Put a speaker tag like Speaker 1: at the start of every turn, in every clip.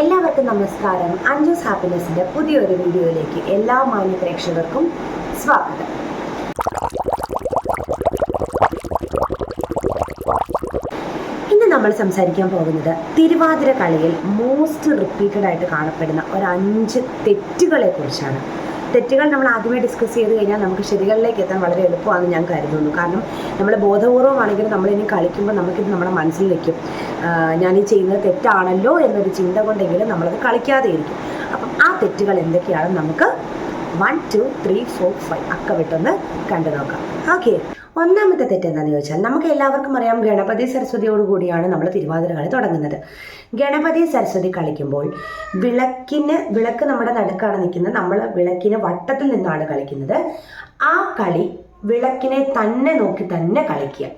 Speaker 1: എല്ലാവർക്കും നമസ്കാരം. അഞ്ജൂസ് ഹാപ്പിനെസിന്റെ പുതിയൊരു വീഡിയോയിലേക്ക് എല്ലാ മാന്യ പ്രേക്ഷകർക്കും സ്വാഗതം. ഇന്ന് നമ്മൾ സംസാരിക്കാൻ പോകുന്നത് തിരുവാതിര കളിയിൽ മോസ്റ്റ് റിപ്പീറ്റഡ് ആയിട്ട് കാണപ്പെടുന്ന ഒരു അഞ്ച് തെറ്റുകളെ കുറിച്ചാണ് തെറ്റുകൾ നമ്മൾ ആദ്യമേ ഡിസ്കസ് ചെയ്ത് കഴിഞ്ഞാൽ നമുക്ക് ശരികളിലേക്ക് എത്താൻ വളരെ എളുപ്പമാണെന്ന് ഞാൻ കരുതുന്നു. കാരണം നമ്മൾ ബോധപൂർവമാണെങ്കിൽ നമ്മൾ ഇനി കളിക്കുമ്പോൾ നമുക്കിത് നമ്മുടെ മനസ്സിൽ വയ്ക്കും ഞാൻ ഈ ചെയ്യുന്നത് തെറ്റാണല്ലോ എന്നൊരു ചിന്ത കൊണ്ടെങ്കിലും നമ്മളത് കളിക്കാതെ ഇരിക്കും അപ്പം ആ തെറ്റുകൾ എന്തൊക്കെയാണ് നമുക്ക് one two three four five അക്ക വിട്ടൊന്ന് കണ്ടു നോക്കാം ഓക്കെ ഒന്നാമത്തെ തെറ്റ് എന്താണെന്ന് ചോദിച്ചാൽ നമുക്ക് എല്ലാവർക്കും അറിയാം ഗണപതി സരസ്വതിയോട് കൂടിയാണ് നമ്മൾ തിരുവാതിര കളി തുടങ്ങുന്നത്. ഗണപതി സരസ്വതി കളിക്കുമ്പോൾ വിളക്കിന് വിളക്ക് നമ്മുടെ നടുക്കാണ് നിൽക്കുന്നത്. നമ്മൾ വിളക്കിന് വട്ടത്തിൽ നിന്നാണ് കളിക്കുന്നത്. ആ കളി വിളക്കിനെ തന്നെ നോക്കി തന്നെ കളിക്കുക.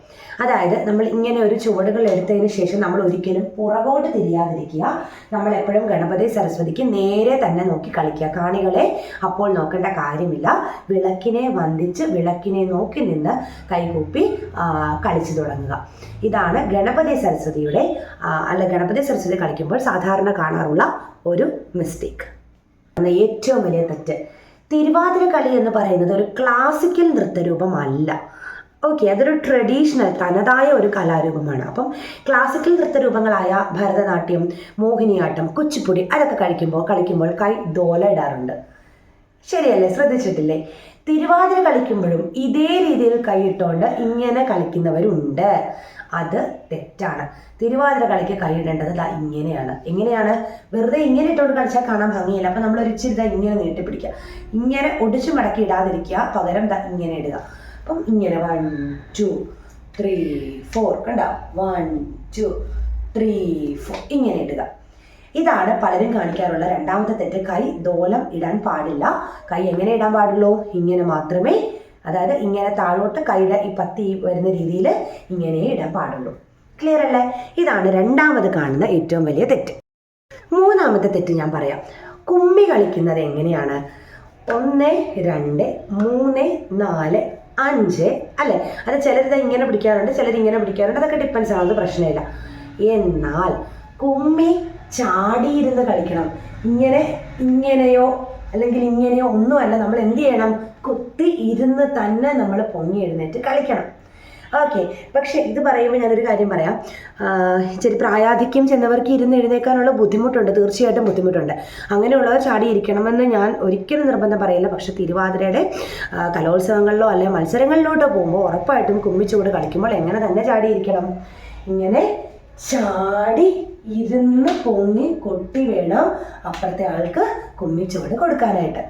Speaker 1: അതായത് നമ്മൾ ഇങ്ങനെ ഒരു ചുവടുകൾ എടുത്തതിന് ശേഷം നമ്മൾ ഒരിക്കലും പുറകോട്ട് തിരിയാതിരിക്കുക. നമ്മൾ എപ്പോഴും ഗണപതി സരസ്വതിക്ക് നേരെ തന്നെ നോക്കി കളിക്കുക. കാണികളെ അപ്പോൾ നോക്കേണ്ട കാര്യമില്ല. വിളക്കിനെ വന്ദിച്ച് വിളക്കിനെ നോക്കി നിന്ന് കൈകൂപ്പി കളിച്ചു തുടങ്ങുക. ഇതാണ് ഗണപതി സരസ്വതിയുടെ അല്ല ഗണപതി സരസ്വതി കളിക്കുമ്പോൾ സാധാരണ കാണാറുള്ള ഒരു മിസ്റ്റേക്ക്. ഏറ്റവും വലിയ തെറ്റ് തിരുവാതിര കളി എന്ന് പറയുന്നത് ഒരു ക്ലാസിക്കൽ നൃത്തരൂപമല്ല. ഓക്കെ അതൊരു ട്രഡീഷണൽ തനതായ ഒരു കലാരൂപമാണ്. അപ്പം ക്ലാസിക്കൽ നൃത്തരൂപങ്ങളായ ഭരതനാട്യം മോഹിനിയാട്ടം കുച്ചിപ്പുടി അതൊക്കെ കളിക്കുമ്പോൾ കളിക്കുമ്പോൾ കൈ ദോല ഇടാറുണ്ട്. ശരിയല്ലേ? ശ്രദ്ധിച്ചിട്ടില്ലേ? തിരുവാതിര കളിക്കുമ്പോഴും ഇതേ രീതിയിൽ കൈയിട്ടുകൊണ്ട് ഇങ്ങനെ കളിക്കുന്നവരുണ്ട്. അത് തെറ്റാണ്. തിരുവാതിര കളിക്ക് കൈയിടേണ്ടത് ദാ ഇങ്ങനെയാണ്. എങ്ങനെയാണ്? വെറുതെ ഇങ്ങനെ ഇട്ടുകൊണ്ട് കളിച്ചാൽ കാണാൻ ഭംഗിയില്ല. അപ്പം നമ്മൾ ഒരു ഇച്ചിരി ദാ ഇങ്ങനെ നീട്ടിപ്പിടിക്കുക. ഇങ്ങനെ ഒടിച്ചു മടക്കി ഇടാതിരിക്കുക. പകരം ദാ ഇങ്ങനെ ഇടുക. അപ്പം ഇങ്ങനെ വൺ ടു ത്രീ ഫോർ കണ്ട? വൺ ടു ത്രീ ഫോർ ഇങ്ങനെ ഇടുക. ഇതാണ് പലരും കാണിക്കാറുള്ള രണ്ടാമത്തെ തെറ്റ്. കൈ ദോലം ഇടാൻ പാടില്ല. കൈ എങ്ങനെ ഇടാൻ പാടുള്ളൂ? ഇങ്ങനെ മാത്രമേ അതായത് ഇങ്ങനെ താഴോട്ട് കൈയുടെ ഈ പത്തി വരുന്ന രീതിയിൽ ഇങ്ങനെ ഇടാൻ പാടുള്ളൂ. ക്ലിയർ അല്ലേ? ഇതാണ് രണ്ടാമത് കാണുന്ന ഏറ്റവും വലിയ തെറ്റ്. മൂന്നാമത്തെ തെറ്റ് ഞാൻ പറയാം. കുമ്മി കളിക്കുന്നത് എങ്ങനെയാണ്? ഒന്ന് രണ്ട് മൂന്ന് നാല് അഞ്ച് അല്ലെ? അത് ചിലരിത് ഇങ്ങനെ പിടിക്കാറുണ്ട് ചിലർ ഇങ്ങനെ പിടിക്കാറുണ്ട്. അതൊക്കെ ഡിപ്പെൻസ് ആണ് പ്രശ്നമില്ല. എന്നാൽ കുമ്മി ചാടിയിരുന്ന് കളിക്കണം. ഇങ്ങനെ ഇങ്ങനെയോ അല്ലെങ്കിൽ ഇങ്ങനെയോ ഒന്നുമല്ല നമ്മൾ എന്ത് ചെയ്യണം? കുത്തി ഇരുന്ന് തന്നെ നമ്മൾ പൊങ്ങി എഴുന്നേറ്റ് കളിക്കണം. ഓക്കെ പക്ഷേ ഇത് പറയുമ്പോൾ ഞാനൊരു കാര്യം പറയാം. ഇച്ചിരി പ്രായാധിക്യം ചെന്നവർക്ക് ഇരുന്ന് എഴുന്നേക്കാനുള്ള ബുദ്ധിമുട്ടുണ്ട്. തീർച്ചയായിട്ടും ബുദ്ധിമുട്ടുണ്ട്. അങ്ങനെയുള്ളവർ ചാടിയിരിക്കണമെന്ന് ഞാൻ ഒരിക്കലും നിർബന്ധം പറയില്ല. പക്ഷേ തിരുവാതിരയുടെ കലോത്സവങ്ങളിലോ അല്ലെങ്കിൽ മത്സരങ്ങളിലോട്ടോ പോകുമ്പോൾ ഉറപ്പായിട്ടും കുമ്മിച്ചൂട് കളിക്കുമ്പോൾ എങ്ങനെ തന്നെ ചാടിയിരിക്കണം? ഇങ്ങനെ ചാടി ഇരുന്ന് പൊങ്ങി കൊട്ടി വേണം അപ്പുറത്തെ ആൾക്ക് കുമ്മിച്ചോട് കൊടുക്കാനായിട്ട്.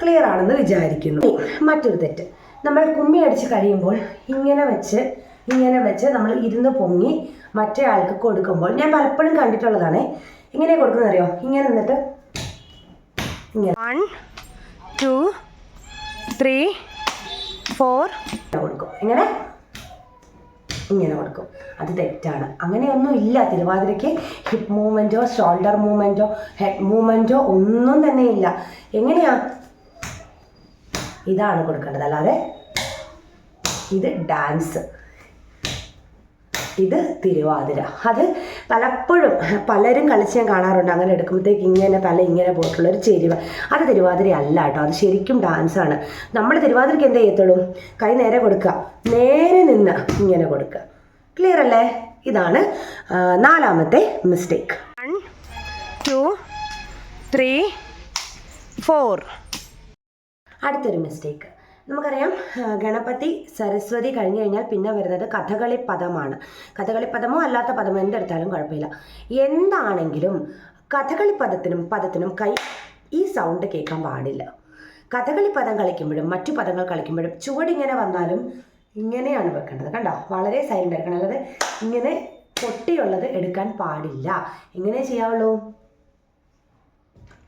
Speaker 1: ക്ലിയർ ആണെന്ന് വിചാരിക്കുന്നു. മറ്റൊരു തെറ്റ്. നമ്മൾ കുമ്മി അടിച്ച് കഴിയുമ്പോൾ ഇങ്ങനെ വെച്ച് ഇങ്ങനെ വെച്ച് നമ്മൾ ഇരുന്ന് പൊങ്ങി മറ്റേ ആൾക്ക് കൊടുക്കുമ്പോൾ ഞാൻ പലപ്പോഴും കണ്ടിട്ടുള്ളതാണ്. ഇങ്ങനെ കൊടുക്കുന്നത് അറിയോ? ഇങ്ങനെ നിന്നിട്ട് ഇങ്ങനെ. വൺ ടു ത്രീ ഫോർ കൊടുക്കും. ഇങ്ങനെ. ഇങ്ങനെ കൊടുക്കും. അത് തെറ്റാണ്. അങ്ങനെയൊന്നും ഇല്ല. തിരുവാതിരയ്ക്ക് ഹിപ്പ് മൂവ്മെന്റോ ഷോൾഡർ മൂവ്മെന്റോ ഹെഡ് മൂവ്മെന്റോ ഒന്നും തന്നെ ഇല്ല. എങ്ങനെയാ? ഇതാണ് കൊടുക്കേണ്ടത്. അല്ലാതെ ഇത് ഡാൻസ് ഇത് തിരുവാതിര. അത് പലപ്പോഴും പലരും കളിച്ച് ഞാൻ കാണാറുണ്ട്. അങ്ങനെ എടുക്കുമ്പോഴത്തേക്ക് ഇങ്ങനെ തല ഇങ്ങനെ പോയിട്ടുള്ള ഒരു ചെരുവ്. അത് തിരുവാതിര അല്ല കേട്ടോ. അത് ശരിക്കും ഡാൻസാണ് നമ്മൾ തിരുവാതിരയ്ക്ക് എന്ത് ചെയ്യത്തുള്ളൂ? കൈ നേരെ കൊടുക്കുക. നേരെ നിന്ന് ഇങ്ങനെ കൊടുക്കുക. ക്ലിയർ അല്ലേ? ഇതാണ് നാലാമത്തെ mistake one two three four അടുത്തൊരു മിസ്റ്റേക്ക് നമുക്കറിയാം ഗണപതി സരസ്വതി കഴിഞ്ഞു കഴിഞ്ഞാൽ പിന്നെ വരുന്നത് കഥകളി പദമാണ് കഥകളി പദമോ അല്ലാത്ത പദമോ എന്തെടുത്താലും കുഴപ്പമില്ല. എന്താണെങ്കിലും കഥകളി പദത്തിനും പദത്തിനും കൈ ഈ സൗണ്ട് കേൾക്കാൻ പാടില്ല. കഥകളി പദം കളിക്കുമ്പോഴും മറ്റു പദങ്ങൾ കളിക്കുമ്പോഴും ചുവടിങ്ങനെ വന്നാലും ഇങ്ങനെയാണ് വെക്കേണ്ടത്. കണ്ടോ? വളരെ സൈലന്റ് എടുക്കണം അല്ലാതെ ഇങ്ങനെ പൊട്ടിയുള്ളത് എടുക്കാൻ പാടില്ല. എങ്ങനെ ചെയ്യാവുള്ളൂ?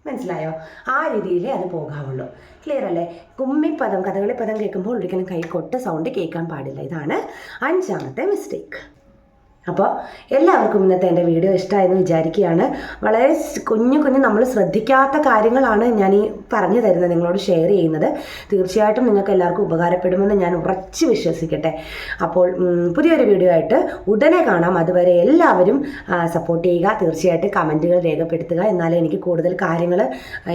Speaker 1: മനസ്സിലായോ? ആ രീതിയിലേ അത് പോകാവുള്ളൂ. ക്ലിയർ അല്ലേ? കുമ്മിപ്പദം കഥകളി പദം കേൾക്കുമ്പോൾ ഒരിക്കലും കൈ കൊട്ട് സൗണ്ട് കേൾക്കാൻ പാടില്ല. ഇതാണ് അഞ്ചാമത്തെ മിസ്റ്റേക്ക് അപ്പോൾ എല്ലാവർക്കും ഇന്നത്തെ എന്റെ വീഡിയോ ഇഷ്ടമായെന്ന് വിചാരിക്കുകയാണ്. വളരെ കുഞ്ഞു കുഞ്ഞു നമ്മൾ ശ്രദ്ധിക്കാത്ത കാര്യങ്ങളാണ് ഞാൻ ഈ പറഞ്ഞു തരുന്നത് നിങ്ങളോട് ഷെയർ ചെയ്യുന്നത്. തീർച്ചയായിട്ടും നിങ്ങൾക്ക് എല്ലാവർക്കും ഉപകാരപ്പെടുമെന്ന് ഞാൻ ഉറച്ച് വിശ്വസിക്കട്ടെ. അപ്പോൾ പുതിയൊരു വീഡിയോ ആയിട്ട് ഉടനെ കാണാം. അതുവരെ എല്ലാവരും സപ്പോർട്ട് ചെയ്യുക തീർച്ചയായിട്ടും കമന്റുകൾ രേഖപ്പെടുത്തുക. എന്നാലേ എനിക്ക് കൂടുതൽ കാര്യങ്ങൾ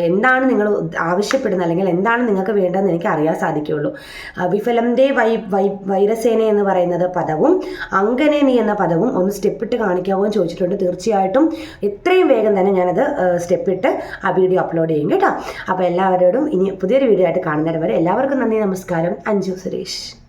Speaker 1: എന്താണ് നിങ്ങൾ ആവശ്യപ്പെടുന്നത് അല്ലെങ്കിൽ എന്താണ് നിങ്ങൾക്ക് വേണ്ടതെന്ന് എനിക്ക് അറിയാൻ സാധിക്കുകയുള്ളൂ. വിഫലം ദേ വൈ വൈ വൈരസേന എന്ന് പറയുന്നത് പദവും അങ്കനേനി എന്ന പദവും ഒന്ന് സ്റ്റെപ്പിട്ട് കാണിക്കാവോ എന്ന് ചോദിച്ചിട്ടുണ്ട്. തീർച്ചയായിട്ടും എത്രയും വേഗം തന്നെ ഞാനത് സ്റ്റെപ്പിട്ട് ആ വീഡിയോ അപ്ലോഡ് ചെയ്യും കേട്ടോ. അപ്പോൾ എല്ലാവരോടും ഇനി പുതിയൊരു വീഡിയോ ആയിട്ട് കാണുന്നവരെ വരെ എല്ലാവർക്കും നന്ദി നമസ്കാരം. അഞ്ജു സുരേഷ്.